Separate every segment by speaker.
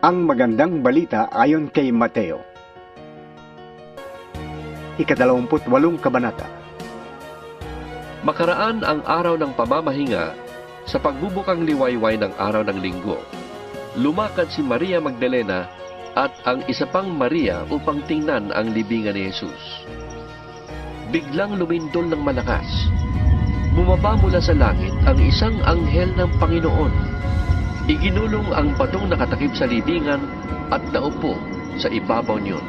Speaker 1: Ang magandang balita ayon kay Mateo. Ikadalawamput walong kabanata.
Speaker 2: Makaraan ang araw ng pamamahinga sa pagbubukang liwayway ng araw ng linggo. Lumakad si Maria Magdalena at ang isa pang Maria upang tingnan ang libingan ni Jesus. Biglang lumindol ng malakas. Bumaba mula sa langit ang isang anghel ng Panginoon. Iginulong ang batong nakatakip sa libingan at naupo sa ibabaw niyon.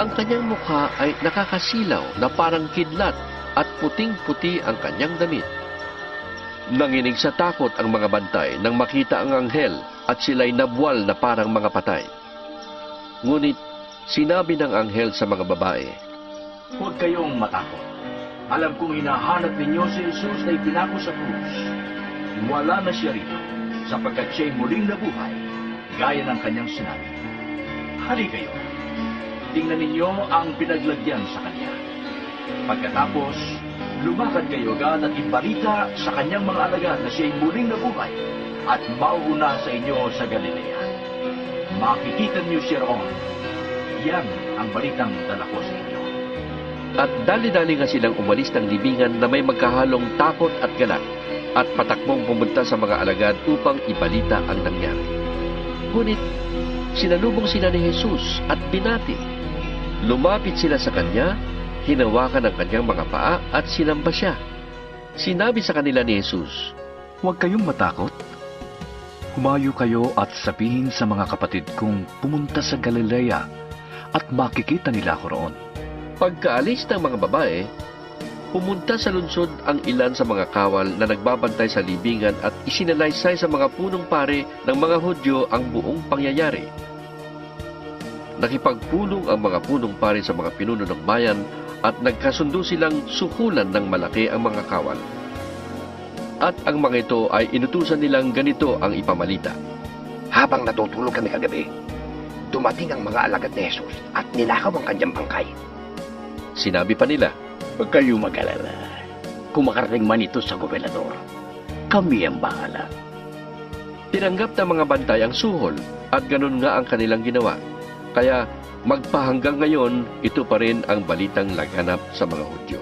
Speaker 2: Ang kanyang mukha ay nakakasilaw na parang kidlat at puting-puti ang kanyang damit. Nanginig sa takot ang mga bantay nang makita ang anghel at sila'y nabwal na parang mga patay. Ngunit sinabi ng anghel sa mga babae,
Speaker 3: Huwag kayong matakot. Alam kong hinahanap ninyo si Jesus na ipinako sa krus. Wala na siya rito, sapagkat siya'y muling nabuhay, gaya ng kanyang sinabi. Hali kayo. Tingnan ninyo ang pinaglagyan sa kanya. Pagkatapos, lumakad kayo agad at ibalita sa kanyang mga alagad na siya'y muling nabuhay at mauuna sa inyo sa Galilea. Makikita niyo siya roon. Yan ang balitang dala ko sa inyo.
Speaker 2: at dali-dali nga silang umalis ng libingan na may magkahalong takot at galak at patakbong pumunta sa mga alagad upang ibalita ang nangyari. Ngunit sinalubong sila ni Jesus at binati. Lumapit sila sa kanya, hinawakan ang kanyang mga paa at sinamba siya. Sinabi sa kanila ni Jesus,
Speaker 4: Huwag kayong matakot. Humayo kayo at sabihin sa mga kapatid kong pumunta sa Galilea at makikita nila ako roon.
Speaker 2: Pagkaalis ng mga babae, pumunta sa lungsod ang ilan sa mga kawal na nagbabantay sa libingan at isinalaysay sa mga punong pare ng mga Hudyo ang buong pangyayari. Nakipagpulong ang mga punong pare sa mga pinuno ng bayan at nagkasundo silang suhulan ng malaki ang mga kawal. At ang mga ito ay inutusan nilang ganito ang ipamalita.
Speaker 5: Habang natutulog kami kagabi, dumating ang mga alagad ni Jesus at ninakaw ang kanyang bangkay.
Speaker 2: Sinabi pa nila,
Speaker 6: Huwag kayong mag-alala. Kung makarating man ito sa gobernador, kami ang bahala.
Speaker 2: Tinanggap ng mga bantay ang suhol at ganun nga ang kanilang ginawa. Kaya magpahanggang ngayon, ito pa rin ang balitang laganap sa mga Hudyo.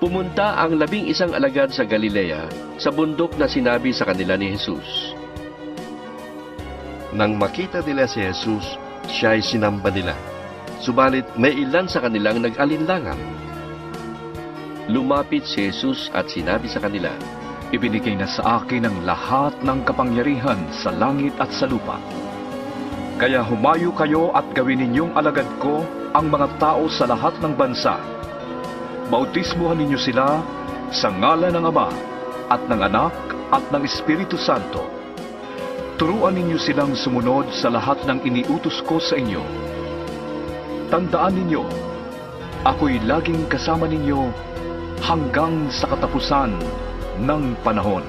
Speaker 2: Pumunta ang labing isang alagad sa Galilea sa bundok na sinabi sa kanila ni Jesus. Nang makita nila si Jesus, siya ay sinamba nila. Subalit may ilan sa kanilang nag-alinlangan. Lumapit si Jesus at sinabi sa kanila,
Speaker 4: Ibinigay na sa akin ang lahat ng kapangyarihan sa langit at sa lupa. Kaya humayo kayo at gawin ninyong alagad ko ang mga tao sa lahat ng bansa. Bautismuhan ninyo sila sa ngalan ng Ama at ng Anak at ng Espiritu Santo. Turuan ninyo silang sumunod sa lahat ng iniutos ko sa inyo. Tandaan ninyo, ako'y laging kasama ninyo hanggang sa katapusan ng panahon.